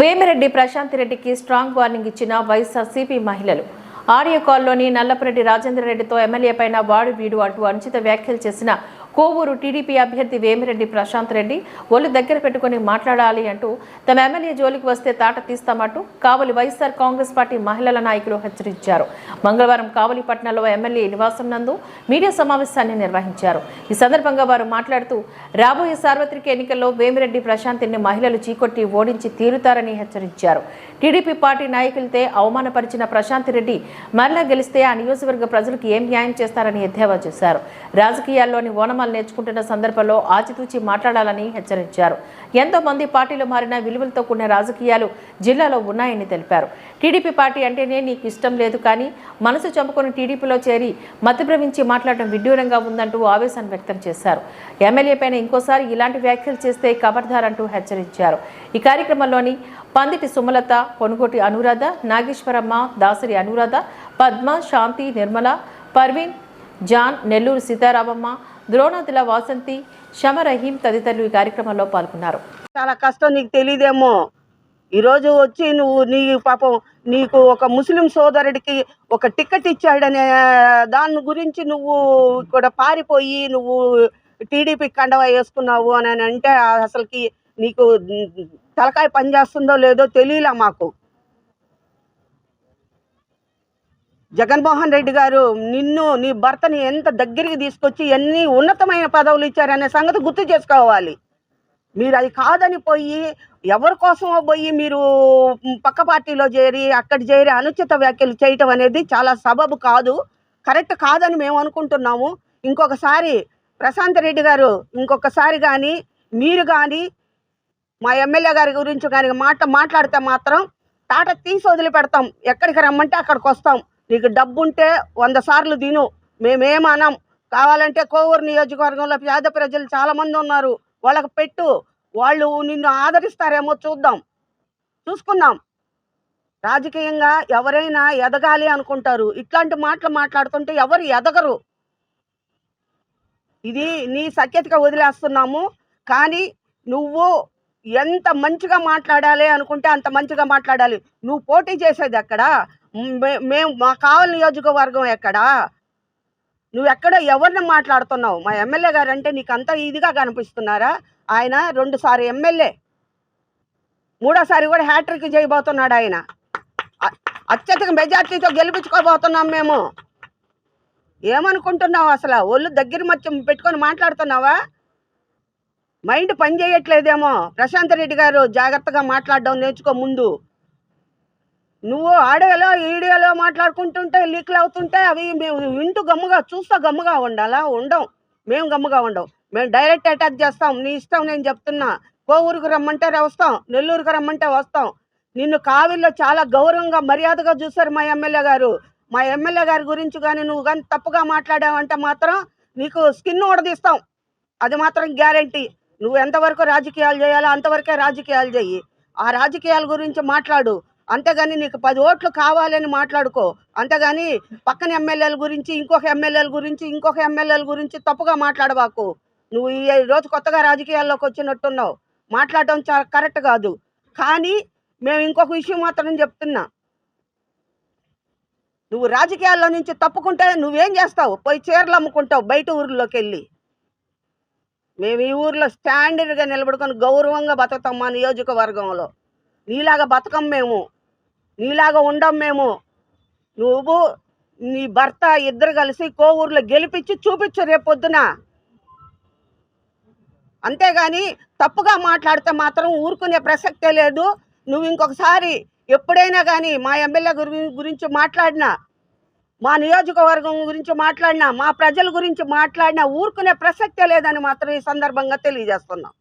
వేమిరెడ్డి ప్రశాంత్ రెడ్డికి strong warning ఇచ్చిన వైఎస్ఆర్సీపీ మహిళలు. ఆడియో కాల్లోని నల్లపరెడ్డి రాజేంద్ర రెడ్డితో ఎమ్మెల్యే పైన వాడు వీడు అంటూ అనుచిత వ్యాఖ్యలు చేసిన కోవూరు టీడీపీ అభ్యర్థి వేమిరెడ్డి ప్రశాంత్ రెడ్డి ఒళ్ళు దగ్గర పెట్టుకుని మాట్లాడాలి అంటూ తమ ఎమ్మెల్యే జోలికి వస్తే తాట తీస్తామంటూ కావలి వైఎస్ఆర్ కాంగ్రెస్ పార్టీ మహిళల నాయకులు హెచ్చరించారు. మంగళవారం కావలిపట్నంలో ఎమ్మెల్యే నివాసం నందు మీడియా సమావేశాన్ని నిర్వహించారు. ఈ సందర్భంగా వారు మాట్లాడుతూ రాబోయే సార్వత్రిక ఎన్నికల్లో వేమిరెడ్డి ప్రశాంత్ని మహిళలు చీకొట్టి ఓడించి తీరుతారని హెచ్చరించారు. టీడీపీ పార్టీ నాయకులతో అవమానపరిచిన ప్రశాంత్ రెడ్డి మరలా గెలిస్తే ఆ నియోజకవర్గ ప్రజలకు ఏం న్యాయం చేస్తారని ఎద్దేవా చేశారు. రాజకీయాల్లోని ఓనమాలు నేర్చుకుంటున్న సందర్భంలో ఆచితూచి మాట్లాడాలని హెచ్చరించారు. ఎంతో మంది పార్టీలు మారిన విలువలతో కూడిన రాజకీయాలు జిల్లాలో ఉన్నాయని తెలిపారు. టీడీపీ పార్టీ అంటేనే నీకు ఇష్టం లేదు కానీ మనసు చంపుకొని టీడీపీలో చేరి మతిభ్రమించి మాట్లాడడం విడ్డూరంగా ఉందంటూ ఆవేశాన్ని వ్యక్తం చేశారు. ఎమ్మెల్యే పైన ఇంకోసారి ఇలాంటి వ్యాఖ్యలు చేస్తే ఖబర్దార్ అంటూ హెచ్చరించారు. ఈ కార్యక్రమంలోని పందిటి సుమలత పొనుగోటి అనురాధ నాగేశ్వరమ్మ దాసరి అనురాధ పద్మ శాంతి నిర్మల పర్వీన్ జాన్ నెల్లూరు సీతారామమ్మ ద్రోణాదుల వాసంతి షమ రహీం తదితరులు ఈ కార్యక్రమంలో పాల్గొన్నారు. చాలా కష్టం నీకు తెలియదేమో. ఈరోజు వచ్చి నువ్వు నీ పాపం నీకు ఒక ముస్లిం సోదరుడికి ఒక టికెట్ ఇచ్చాడనే దాని గురించి నువ్వు ఇక్కడ పారిపోయి నువ్వు టీడీపీ కండవ వేసుకున్నావు అని అని అంటే అసలుకి నీకు తలకాయ పనిచేస్తుందో లేదో తెలియలే మాకు. జగన్మోహన్ రెడ్డి గారు నిన్ను నీ భర్తని ఎంత దగ్గరికి తీసుకొచ్చి ఎన్ని ఉన్నతమైన పదవులు ఇచ్చారనే సంగతి గుర్తు చేసుకోవాలి. మీరు అది కాదని పోయి ఎవరి కోసమో పోయి మీరు పక్క పార్టీలో చేరి అక్కడ చేరి అనుచిత వ్యాఖ్యలు చేయటం అనేది చాలా సబబు కాదు. కరెక్ట్ కాదని మేము అనుకుంటున్నాము. ఇంకొకసారి ప్రశాంత్ రెడ్డి గారు ఇంకొకసారి కానీ మీరు కానీ మా ఎమ్మెల్యే గారి గురించి కానీ మాట మాట్లాడితే మాత్రం తాట తీసి వదిలిపెడతాం. ఎక్కడికి రమ్మంటే అక్కడికి వస్తాం. నీకు డబ్బుంటే వంద సార్లు తిను. మేమేమనం? కావాలంటే కోవూరు నియోజకవర్గంలో పేద ప్రజలు చాలామంది ఉన్నారు. వాళ్ళకి పెట్టు. వాళ్ళు నిన్ను ఆదరిస్తారేమో చూద్దాం. చూసుకుందాం. రాజకీయంగా ఎవరైనా ఎదగాలి అనుకుంటారు. ఇట్లాంటి మాటలు మాట్లాడుతుంటే ఎవరు ఎదగరు? ఇది నీ సఖ్యతగా వదిలేస్తున్నాము. కానీ నువ్వు ఎంత మంచిగా మాట్లాడాలి అనుకుంటే అంత మంచిగా మాట్లాడాలి. నువ్వు పోటీ చేసేది ఎక్కడ? మేము మా కావలి నియోజకవర్గం ఎక్కడా? నువ్వు ఎక్కడ ఎవరిని మాట్లాడుతున్నావు? మా ఎమ్మెల్యే గారు అంటే నీకు అంత ఇదిగా కనిపిస్తున్నారా? ఆయన రెండుసారి ఎమ్మెల్యే. మూడోసారి కూడా హ్యాట్రిక్ చేయబోతున్నాడు ఆయన. అత్యధిక మెజార్టీతో గెలిపించుకోబోతున్నాం మేము. ఏమనుకుంటున్నావు అసలు? ఒళ్ళు దగ్గర మధ్య పెట్టుకొని మాట్లాడుతున్నావా? మైండ్ పనిచేయట్లేదేమో ప్రశాంత్ రెడ్డి గారు జాగ్రత్తగా మాట్లాడడం నేర్చుకో ముందు. నువ్వు ఆడియోలో వీడియోలో మాట్లాడుకుంటుంటే లీక్లు అవుతుంటే అవి మేము వింటూ గమ్ముగా చూస్తా గమ్ముగా ఉండాలా? ఉండం. మేము గమ్ముగా ఉండం. మేము డైరెక్ట్ అటాక్ చేస్తాం. నీ ఇష్టం నేను చెప్తున్నా. కోవూరుకు రమ్మంటే వస్తాం. నెల్లూరుకు రమ్మంటే వస్తాం. నిన్ను కావిల్లో చాలా గౌరవంగా మర్యాదగా చూశారు మా ఎమ్మెల్యే గారు. మా ఎమ్మెల్యే గారి గురించి కానీ నువ్వు కానీ తప్పుగా మాట్లాడావంటే మాత్రం నీకు స్కిన్ ఊడదీస్తాం అది మాత్రం గ్యారంటీ. నువ్వు ఎంతవరకు రాజకీయాలు చేయాలో అంతవరకే రాజకీయాలు చెయ్యి. ఆ రాజకీయాల గురించి మాట్లాడు. అంతేగాని నీకు పది ఓట్లు కావాలని మాట్లాడుకో. అంతేగాని పక్కన ఎమ్మెల్యేల గురించి ఇంకొక ఎమ్మెల్యేల గురించి ఇంకొక ఎమ్మెల్యేల గురించి తప్పుగా మాట్లాడబాకు. నువ్వు ఈ రోజు కొత్తగా రాజకీయాల్లోకి వచ్చినట్టున్నావు. మాట్లాడటం చాలా కరెక్ట్ కాదు. కానీ మేము ఇంకొక విషయం మాత్రం చెప్తున్నా. నువ్వు రాజకీయాల్లో నుంచి తప్పుకుంటే నువ్వేం చేస్తావు? పోయి చీరలు అమ్ముకుంటావు బయట ఊర్లోకి వెళ్ళి మేము ఈ ఊర్లో స్టాండర్డ్గా నిలబడుకొని గౌరవంగా బతుకుతాం మా నియోజకవర్గంలో. నీలాగా బతకం మేము. నీలాగా ఉండం మేము. నువ్వు నీ భర్త ఇద్దరు కలిసి కోవూరులో గెలిపించి చూపించు రేపొద్దున అంతేగాని తప్పుగా మాట్లాడితే మాత్రం ఊరుకునే ప్రసక్తే లేదు. నువ్వు ఇంకొకసారి ఎప్పుడైనా కానీ మా ఎమ్మెల్యే గురించి మాట్లాడినా మా నియోజకవర్గం గురించి మాట్లాడినా మా ప్రజల గురించి మాట్లాడినా ఊరుకునే ప్రసక్తే లేదని మాత్రం ఈ సందర్భంగా తెలియజేస్తున్నాం.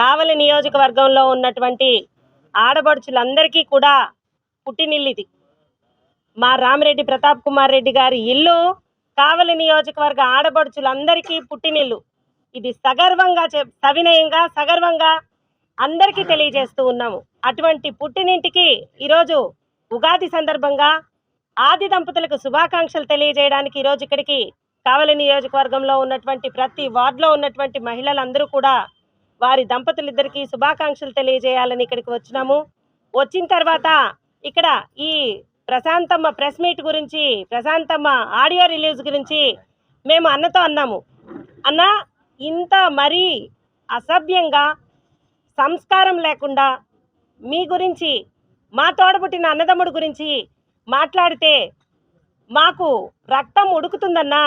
కావలి నియోజకవర్గంలో ఉన్నటువంటి ఆడబడుచులందరికీ కూడా పుట్టినిల్లిది. మా రామిరెడ్డి ప్రతాప్ కుమార్ రెడ్డి గారి ఇల్లు కావలి నియోజకవర్గ ఆడబడుచులందరికీ పుట్టినిల్లు. ఇది సగర్వంగా చె సవినయంగా సగర్వంగా అందరికీ తెలియజేస్తూ ఉన్నాము. అటువంటి పుట్టినింటికి ఈరోజు ఉగాది సందర్భంగా ఆది దంపతులకు శుభాకాంక్షలు తెలియజేయడానికి ఈరోజు ఇక్కడికి కావలి నియోజకవర్గంలో ఉన్నటువంటి ప్రతి వార్డులో ఉన్నటువంటి మహిళలందరూ కూడా వారి దంపతులిద్దరికీ శుభాకాంక్షలు తెలియజేయాలని ఇక్కడికి వచ్చినాము. వచ్చిన తర్వాత ఇక్కడ ఈ ప్రశాంతమ్మ ప్రెస్ మీట్ గురించి ప్రశాంతమ్మ ఆడియో రిలీజ్ గురించి మేము అన్నతో అన్నాము. అన్న ఇంత మరీ అసభ్యంగా సంస్కారం లేకుండా మీ గురించి మా తోడబుట్టిన అన్నదమ్ముడు గురించి మాట్లాడితే మాకు రక్తం ఉడుకుతుందన్నా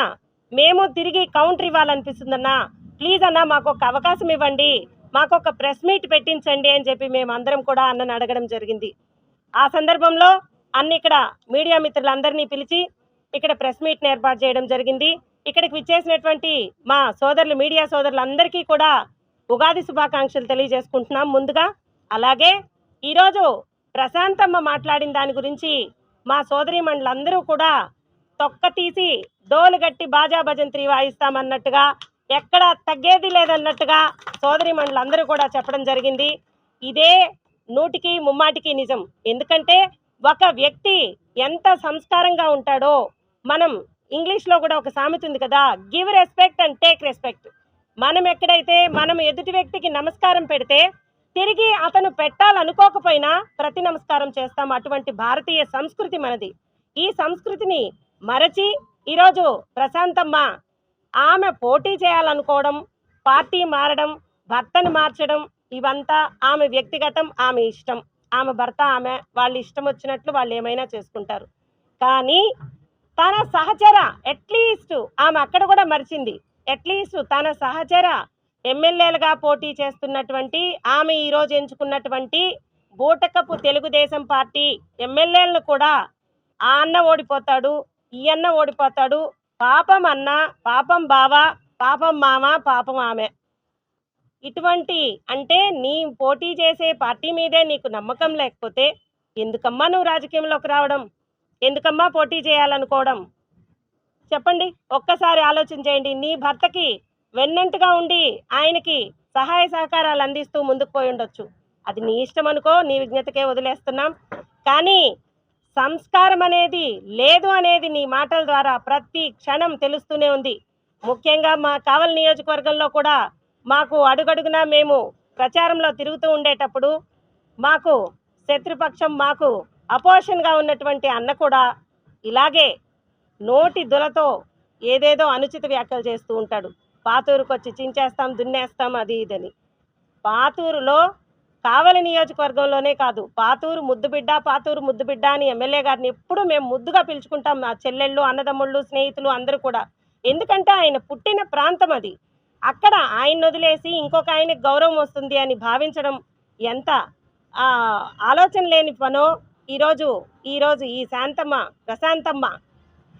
మేము తిరిగి కౌంటర్ ఇవ్వాలనిపిస్తుందన్నా ప్లీజ్ అన్న మాకు ఒక అవకాశం ఇవ్వండి. మాకు ఒక ప్రెస్ మీట్ పెట్టించండి అని చెప్పి మేము అందరం కూడా అన్నను అడగడం జరిగింది. ఆ సందర్భంలో అన్న ఇక్కడ మీడియా మిత్రులందరినీ పిలిచి ఇక్కడ ప్రెస్ మీట్ని ఏర్పాటు చేయడం జరిగింది. ఇక్కడికి విచ్చేసినటువంటి మా సోదరులు మీడియా సోదరులందరికీ కూడా ఉగాది శుభాకాంక్షలు తెలియజేసుకుంటున్నాం. ముందుగా అలాగే ఈరోజు ప్రశాంతమ్మ మాట్లాడిన దాని గురించి మా సోదరి మండలందరూ కూడా తొక్క తీసి డోలు గట్టి బాజా భజంత్రి వాయిస్తామన్నట్టుగా ఎక్కడ తగ్గేది లేదన్నట్టుగా సోదరి మండలందరూ కూడా చెప్పడం జరిగింది. ఇదే నూటికి ముమ్మాటికి నిజం. ఎందుకంటే ఒక వ్యక్తి ఎంత సంస్కారంగా ఉంటాడో మనం ఇంగ్లీష్లో కూడా ఒక సామెత ఉంది కదా give respect and take respect మనం ఎక్కడైతే మనం ఎదుటి వ్యక్తికి నమస్కారం పెడితే తిరిగి అతను పెట్టాలనుకోకపోయినా ప్రతి నమస్కారం చేస్తాం. అటువంటి భారతీయ సంస్కృతి మనది. ఈ సంస్కృతిని మరచి ఈరోజు ప్రశాంతమ్మ ఆమె పోటీ చేయాలనుకోవడం పార్టీ మారడం భర్తను మార్చడం ఇవంతా ఆమె వ్యక్తిగతం ఆమె ఇష్టం. ఆమె భర్త ఆమె వాళ్ళు ఇష్టం వచ్చినట్లు వాళ్ళు ఏమైనా చేసుకుంటారు. కానీ తన సహచర అట్లీస్ట్ ఆమె అక్కడ కూడా మరిచింది. అట్లీస్ట్ తన సహచర ఎమ్మెల్యేలుగా పోటీ చేస్తున్నటువంటి ఆమె ఈరోజు ఎంచుకున్నటువంటి బూటకపు తెలుగుదేశం పార్టీ ఎమ్మెల్యేలను కూడా ఆ అన్న ఓడిపోతాడు ఈ అన్న ఓడిపోతాడు పాపం అన్న పాపం బావ పాపం మామ పాపం ఆమె. ఇటువంటి అంటే నీ పోటీ చేసే పార్టీ మీదే నీకు నమ్మకం లేకపోతే ఎందుకమ్మా నువ్వు రాజకీయంలోకి రావడం? ఎందుకమ్మా పోటీ చేయాలనుకోవడం? చెప్పండి ఒక్కసారి ఆలోచన చేయండి. నీ భర్తకి వెన్నంటుగా ఉండి ఆయనకి సహాయ సహకారాలు అందిస్తూ ముందుకు పోయి ఉండొచ్చు. అది నీ ఇష్టం అనుకో నీ విజ్ఞతకే వదిలేస్తున్నాం. కానీ సంస్కారం అనేది లేదు అనేది నీ మాటల ద్వారా ప్రతి క్షణం తెలుస్తూనే ఉంది. ముఖ్యంగా మా కావల్ నియోజకవర్గంలో కూడా మాకు అడుగడుగునా మేము ప్రచారంలో తిరుగుతూ ఉండేటప్పుడు మాకు శత్రుపక్షం మాకు అపోషన్గా ఉన్నటువంటి అన్న కూడా ఇలాగే నోటి దులతో ఏదేదో అనుచిత వ్యాఖ్యలు చేస్తూ ఉంటాడు. పాతూరుకు వచ్చి చించేస్తాం దున్నేస్తాం అది ఇదని. పాతూరులో కావలి నియోజకవర్గంలోనే కాదు పాతూరు ముద్దుబిడ్డ పాతూరు ముద్దుబిడ్డ అని ఎమ్మెల్యే గారిని ఎప్పుడు మేము ముద్దుగా పిలుచుకుంటాం మా చెల్లెళ్ళు అన్నదమ్ముళ్ళు స్నేహితులు అందరూ కూడా. ఎందుకంటే ఆయన పుట్టిన ప్రాంతం అది. అక్కడ ఆయన వదిలేసి ఇంకొక ఆయనకి గౌరవం వస్తుంది అని భావించడం ఎంత ఆలోచన లేని పనో? ఈరోజు ఈరోజు ఈ శాంతమ్మ ప్రశాంతమ్మ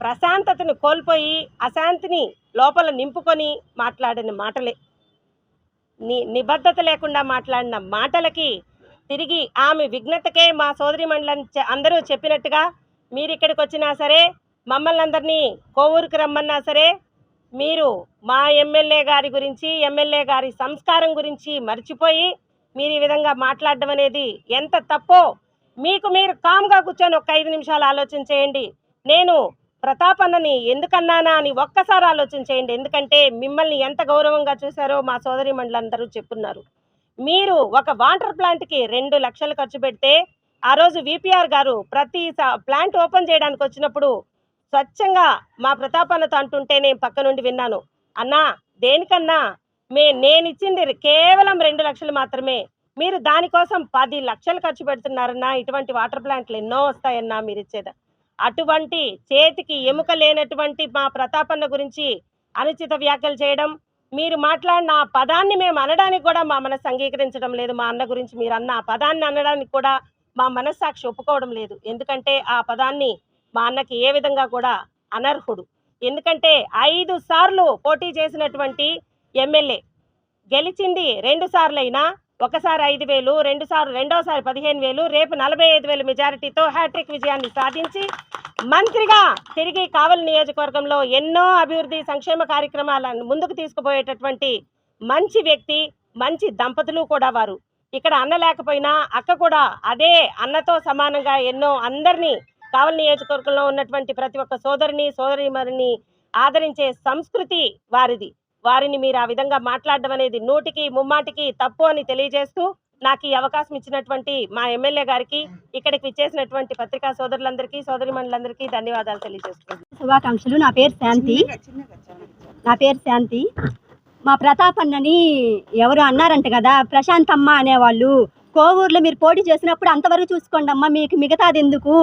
ప్రశాంతతను కోల్పోయి అశాంతిని లోపల నింపుకొని మాట్లాడిన మాటలే. ని నిబద్ధత లేకుండా మాట్లాడిన మాటలకి తిరిగి ఆమె విఘ్నతకే మా సోదరి మండలం అందరూ చెప్పినట్టుగా మీరు ఇక్కడికి వచ్చినా సరే మమ్మల్ని అందరినీ కోవూరుకు రమ్మన్నా సరే మీరు మా ఎమ్మెల్యే గారి గురించి ఎమ్మెల్యే గారి సంస్కారం గురించి మర్చిపోయి మీరు ఈ విధంగా మాట్లాడడం అనేది ఎంత తప్పో మీకు మీరు కామ్గా కూర్చొని ఒక ఐదు నిమిషాలు ఆలోచన చేయండి. నేను ప్రతాప్ అన్నని ఎందుకన్నానా అని ఒక్కసారి ఆలోచన చేయండి. ఎందుకంటే మిమ్మల్ని ఎంత గౌరవంగా చూశారో మా సోదరి మండలందరూ చెప్పున్నారు. మీరు ఒక వాటర్ ప్లాంట్కి రెండు లక్షలు ఖర్చు పెడితే ఆ రోజు విపిఆర్ గారు ప్రతి ప్లాంట్ ఓపెన్ చేయడానికి వచ్చినప్పుడు స్వచ్ఛంగా మా ప్రతాప్ అన్నతో అంటుంటే నేను పక్క నుండి విన్నాను. అన్నా దేనికన్నా? మే నేను ఇచ్చింది కేవలం రెండు లక్షలు మాత్రమే. మీరు దానికోసం పది లక్షలు ఖర్చు పెడుతున్నారన్నా ఇటువంటి వాటర్ ప్లాంట్లు ఎన్నో వస్తాయన్నా మీరు ఇచ్చేదా? అటువంటి చేతికి ఎముక లేనటువంటి మా ప్రతాపన్న గురించి అనుచిత వ్యాఖ్యలు చేయడం మీరు మాట్లాడిన ఆ పదాన్ని మేము అనడానికి కూడా మా మనసు అంగీకరించడం లేదు. మా అన్న గురించి మీరు అన్న ఆ పదాన్ని అనడానికి కూడా మా మనస్సాక్షి ఒప్పుకోవడం లేదు. ఎందుకంటే ఆ పదాన్ని మా అన్నకి ఏ విధంగా కూడా అనర్హుడు. ఎందుకంటే ఐదు సార్లు పోటీ చేసినటువంటి ఎమ్మెల్యే గెలిచింది రెండు సార్లు అయినా ఒకసారి ఐదు వేలు రెండు సార్లు రెండోసారి పదిహేను వేలు రేపు నలభై ఐదు వేల మెజారిటీతో హ్యాట్రిక్ విజయాన్ని సాధించి మంత్రిగా తిరిగి కావలి నియోజకవర్గంలో ఎన్నో అభివృద్ధి సంక్షేమ కార్యక్రమాలను ముందుకు తీసుకుపోయేటటువంటి మంచి వ్యక్తి మంచి దంపతులు కూడా వారు. ఇక్కడ అన్న లేకపోయినా అక్క కూడా అదే అన్నతో సమానంగా ఎన్నో అందరినీ కావలి నియోజకవర్గంలో ఉన్నటువంటి ప్రతి ఒక్క సోదరిని సోదరిమరిని ఆదరించే సంస్కృతి వారిది. వారిని మీరు ఆ విధంగా మాట్లాడడం అనేది నూటికి ముమ్మాటికి తప్పు అని తెలియజేస్తూ నాకు ఈ అవకాశం ఇచ్చినటువంటి మా ఎమ్మెల్యే గారికి ఇక్కడికి విచ్చేసినటువంటి పత్రికా సోదరులందరికీ సోదరిమణులందరికీ ధన్యవాదాలు తెలియజేస్తున్నాను. శుభాకాంక్షలు. నా పేరు శాంతి. నా పేరు శాంతి. మా ప్రతాప్ అన్నని ఎవరు అన్నారంట కదా ప్రశాంత్ అమ్మ అనేవాళ్ళు. కోవూరులో మీరు పోటీ చేసినప్పుడు అంతవరకు చూసుకోండి అమ్మా మీకు మిగతాది ఎందుకు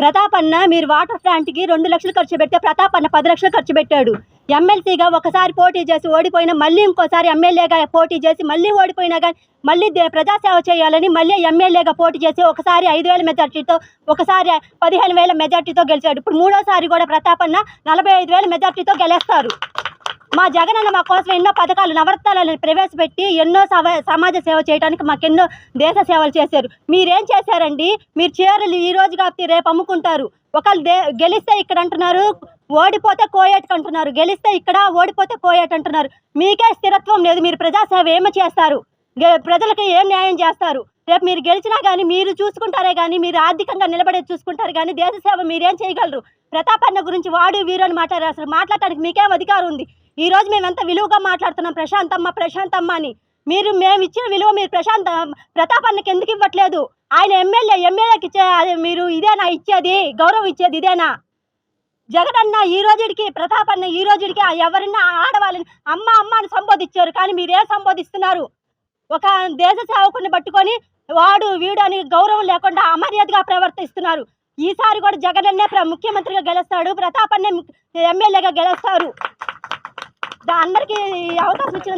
ప్రతాప్ అన్న మీరు వాటర్ ప్లాంట్కి రెండు లక్షలు ఖర్చు పెడితే ప్రతాప్ అన్న పది లక్షలు ఖర్చు పెట్టాడు. ఎమ్మెల్సీగా ఒకసారి పోటీ చేసి ఓడిపోయినా మళ్ళీ ఇంకోసారి ఎమ్మెల్యేగా పోటీ చేసి మళ్ళీ ఓడిపోయినా కానీ మళ్ళీ ప్రజాసేవ చేయాలని మళ్ళీ ఎమ్మెల్యేగా పోటీ చేసి ఒకసారి ఐదు వేల మెజార్టీతో ఒకసారి పదిహేను వేల మెజార్టీతో గెలిచాడు. ఇప్పుడు మూడోసారి కూడా ప్రతాప్ అన్న నలభై ఐదు వేల మెజార్టీతో గెలుస్తారు. మా జగనన్న మా కోసం ఎన్నో పథకాలు నవరత్నాలను ప్రవేశపెట్టి ఎన్నో సమాజ సేవ చేయడానికి మాకెన్నో దేశ సేవలు చేశారు. మీరేం చేశారండి? మీరు చీరలు ఈ రోజు కాబట్టి రేపు అమ్ముకుంటారు. ఒకళ్ళు దే గెలిస్తే ఇక్కడ అంటున్నారు ఓడిపోతే కోయేట్ అంటున్నారు. గెలిస్తే ఇక్కడ ఓడిపోతే కోయేట్ అంటున్నారు. మీకే స్థిరత్వం లేదు. మీరు ప్రజాసేవ ఏమి చేస్తారు? ప్రజలకు ఏం న్యాయం చేస్తారు? రేపు మీరు గెలిచినా కానీ మీరు చూసుకుంటారే కానీ మీరు ఆర్థికంగా నిలబడే చూసుకుంటారు కానీ దేశ సేవ మీరేం చేయగలరు? ప్రతాపన్న గురించి వాడు వీరు అని మాట్లాడారు. అసలు మాట్లాడటానికి మీకేం అధికారం ఉంది? ఈ రోజు మేము ఎంత విలువగా మాట్లాడుతున్నాం. ప్రశాంతమ్మ ప్రశాంతమ్మ అని. మీరు మేము ఇచ్చిన విలువ మీరు ప్రశాంత ప్రతాపన్నకి ఎందుకు ఇవ్వట్లేదు? ఆయన ఎమ్మెల్యే ఎమ్మెల్యేకి ఇచ్చే మీరు ఇదేనా ఇచ్చేది? గౌరవం ఇచ్చేది ఇదేనా? జగన్ అన్న ఈ రోజుడికి ప్రతాపన్న ఈ రోజుడికి ఎవరన్నా ఆడవాళ్ళని అమ్మ అమ్మ అని సంబోధించారు. కానీ మీరేం సంబోధిస్తున్నారు? ఒక దేశ సేవకుని పట్టుకొని వాడు వీడు అని గౌరవం లేకుండా అమర్యాదగా ప్రవర్తిస్తున్నారు. ఈసారి కూడా జగనన్నే అన్నే ముఖ్యమంత్రిగా గెలుస్తాడు ప్రతాప్ అన్నే ఎమ్మెల్యేగా గెలుస్తారు. అందరికీ అవకాశం ఇచ్చిన